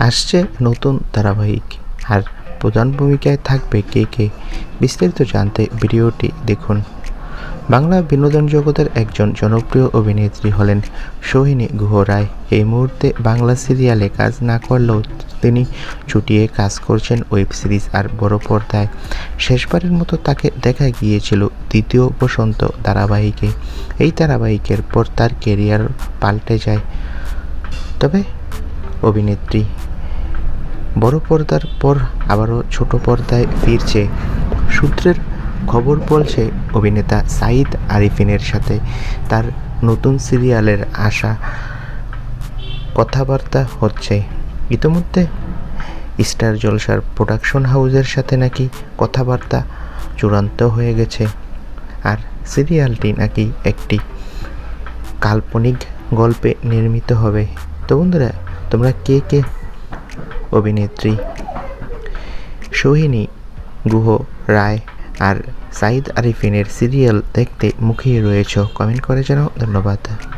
আসছে নতুন ধারাবাহিক। আর প্রধান ভূমিকায় থাকবে কে কে? বিস্তারিত জানতে ভিডিওটি দেখুন। বাংলা বিনোদন জগতের একজন জনপ্রিয় অভিনেত্রী হলেন সোহিনী গুহ রায়। এই মুহূর্তে বাংলা সিরিয়ালে কাজ না করলেও তিনি ছুটিয়ে কাজ করছেন ওয়েব সিরিজ আর বড় পর্দায়। শেষবারের মতো তাকে দেখা গিয়েছিল দ্বিতীয় বসন্ত ধারাবাহিকে। এই ধারাবাহিকের পর তার কেরিয়ার পাল্টে যায়। তবে অভিনেত্রী বড় পর্দার পর আবারও ছোট পর্দায় ফিরছে। সূত্রের খবর বলছে, অভিনেতা সাঈদ আরিফিনের সাথে তার নতুন সিরিয়ালের আশা। কথাবার্তা হচ্ছে, ইতিমধ্যে স্টার জলসার প্রোডাকশন হাউসের সাথে নাকি কথাবার্তা চূড়ান্ত হয়ে গেছে। আর সিরিয়ালটি নাকি একটি কাল্পনিক গল্পে নির্মিত হবে। তো বন্ধুরা, তোমরা কে কে অভিনেত্রী। সোহিনী, গুহ, রায় আর সাইদ আরিফিনের সিরিয়াল দেখতে মুখিয়ে রয়েছ। কমেন্ট করে জানাও। ধন্যবাদ।